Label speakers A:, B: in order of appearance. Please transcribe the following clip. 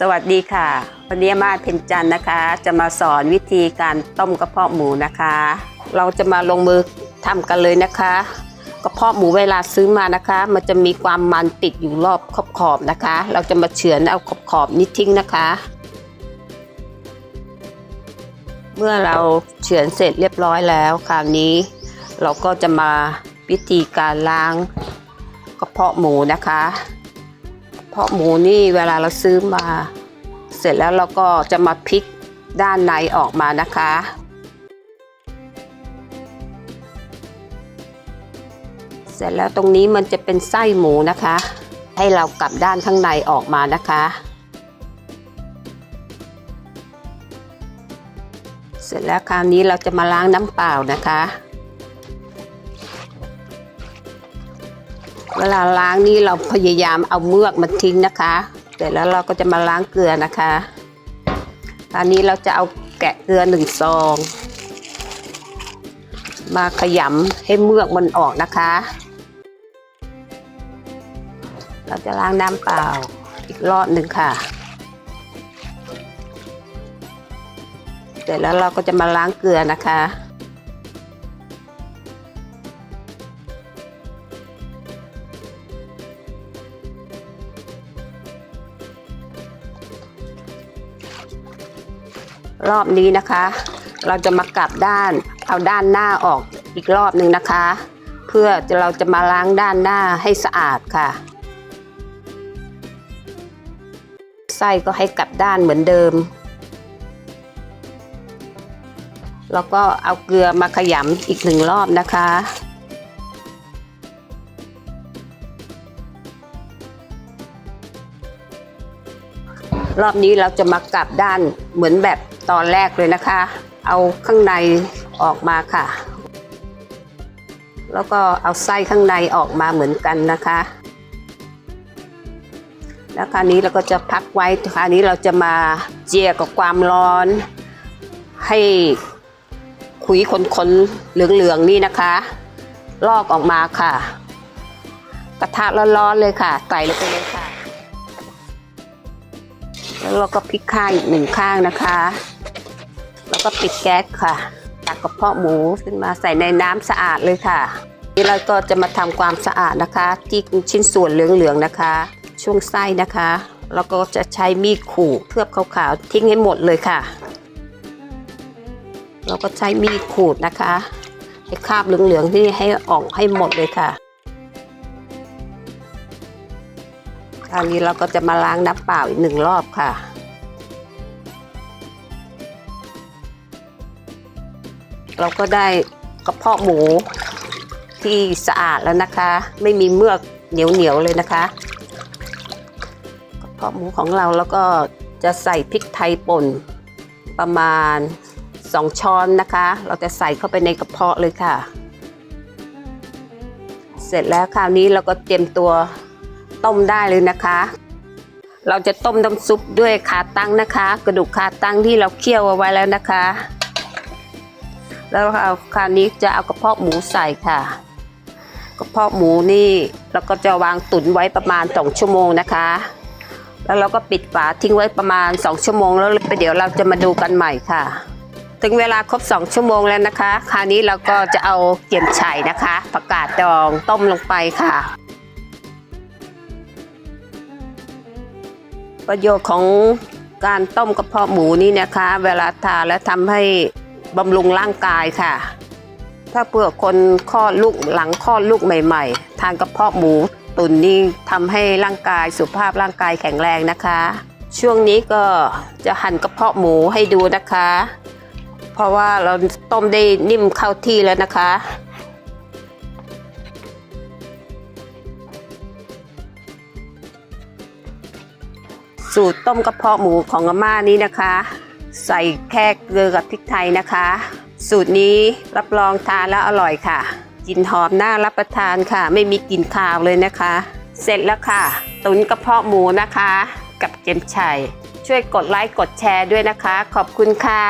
A: สวัสดีค่ะ วันนี้มาเพนจันนะคะ จะมาสอนวิธีการต้มกระเพาะหมูนะคะ เราจะมาลงมือทำกันเลยนะคะ กระเพาะหมูเวลาซื้อมานะคะ มันจะมีความมันติดอยู่รอบขอบขอบนะคะ เราจะมาเฉือนเอาขอบขอบนี้ทิ้งนะคะ เมื่อเราเฉือนเสร็จเรียบร้อยแล้ว คราวนี้ เราก็จะมาวิธีการล้างกระเพาะหมูนะคะ เพราะหมูนี่เวลาเราซื้อมา เสร็จแล้วเราก็จะมาพลิกด้านในออกมานะคะ เสร็จแล้วตรงนี้มันจะเป็นไส้หมูนะคะ ให้เรากลับด้านข้างในออกมานะคะ เสร็จแล้วคราวนี้เราจะมาล้างน้ำเปล่านะคะ เวลาล้างนี่เราพยายามเอาเมือกมาทิ้งนะคะเสร็จแล้วเราก็จะมาล้างเกลือนะคะตอนนี้เราจะเอาแกะเกลือหนึ่งซอง มาขยำให้เมือกมันออกนะคะ เราจะล้างน้ำเปล่าอีกรอบหนึ่งค่ะ เสร็จแล้วเราก็จะมาล้างเกลือนะคะ รอบนี้นะคะ เราจะมากลับด้านเอาด้านหน้าออกอีกรอบหนึ่งนะคะ เพื่อเราจะมาล้างด้านหน้าให้สะอาดค่ะไส้ก็ให้กลับด้านเหมือนเดิม แล้วก็เอาเกลือมาขยำอีกหนึ่งรอบนะคะ รอบนี้เราจะมากลับด้านเหมือนแบบ ตอนแรกเลยนะคะ เอาข้างในออกมาค่ะ แล้วก็เอาไส้ข้างในออกมาเหมือนกันนะคะ แล้วคราวนี้เราก็จะพักไว้คราวนี้เราจะมาเจียกับความร้อน ให้ขุยขนๆเหลืองๆนี่นะคะ ลอกออกมาค่ะ กระทะร้อนๆเลยค่ะใส่ลงไปเลยค่ะแล้วเราก็พลิกข้างอีกหนึ่งข้างนะคะ แล้วก็ปิดแก๊สค่ะตักกระเพาะหมูขึ้นมาใส่ในน้ำสะอาดเลยค่ะ นี่เราก็จะมาทำความสะอาดนะคะ ที่ชิ้นส่วนเหลืองๆนะคะ ช่วงไส้นะคะ แล้วก็จะใช้มีดขูดเคลือบขาวๆทิ้งให้หมดเลยค่ะ เราก็ใช้มีดขูดนะคะให้คราบเหลืองๆที่ให้ออกให้หมดเลยค่ะคราวนี้เราก็จะมาล้างน้ำเปล่าอีกหนึ่งรอบค่ะ เราก็ได้กระเพาะหมูที่สะอาดแล้วนะคะ ไม่มีเมือกเหนียวๆเลยนะคะกระเพาะหมูของเราแล้วก็จะใส่พริกไทยป่นประมาณ 2 ช้อนนะคะ เราจะใส่เข้าไปในกระเพาะเลยค่ะ เสร็จแล้วคราวนี้เราก็เตรียมตัวต้มได้เลยนะคะ เราจะต้มน้ำซุปด้วยขาตั้งนะคะ กระดูกขาตั้งที่เราเคี่ยวเอาไว้แล้วนะคะ แล้วเอาคราวนี้จะเอากระเพาะหมูใส่ค่ะ กระเพาะหมูนี่เราก็จะวางตุ๋นไว้ประมาณ 2 ชั่วโมงนะคะ แล้วเราก็ปิดฝาทิ้งไว้ประมาณ 2 ชั่วโมง แล้วเดี๋ยวเราจะมาดูกันใหม่ค่ะ ถึงเวลาครบ 2 ชั่วโมงแล้วนะคะ คราวนี้เราก็จะเอาเกี๊ยมไฉ่นะคะผักกาดดองต้มลงไปค่ะประโยชน์ของการต้มกระเพาะหมูนี่นะคะ เวลาทานแล้วทำให้ บำรุงร่างกายค่ะ ถ้าเผื่อคนคลอดลูกหลังคลอดลูกใหม่ๆ ทานกระเพาะหมูตุ๋นนี่ทำให้ร่างกายสุขภาพร่างกายแข็งแรงนะคะ ช่วงนี้ก็จะหั่นกระเพาะหมูให้ดูนะคะ เพราะว่าเราต้มได้นิ่มเข้าที่แล้วนะคะสูตรต้มกระเพาะหมูของอาม่านี้นะคะ ใส่แค่เกลือกับพริกไทยนะคะ สูตรนี้รับรองทานแล้วอร่อยค่ะกลิ่นหอมน่ารับประทานค่ะ ไม่มีกลิ่นคาวเลยนะคะ เสร็จแล้วค่ะ ตุ๋นกระเพาะหมูนะคะ กับเจมชัยช่วยกดไลค์กดแชร์ด้วยนะคะ ขอบคุณค่ะ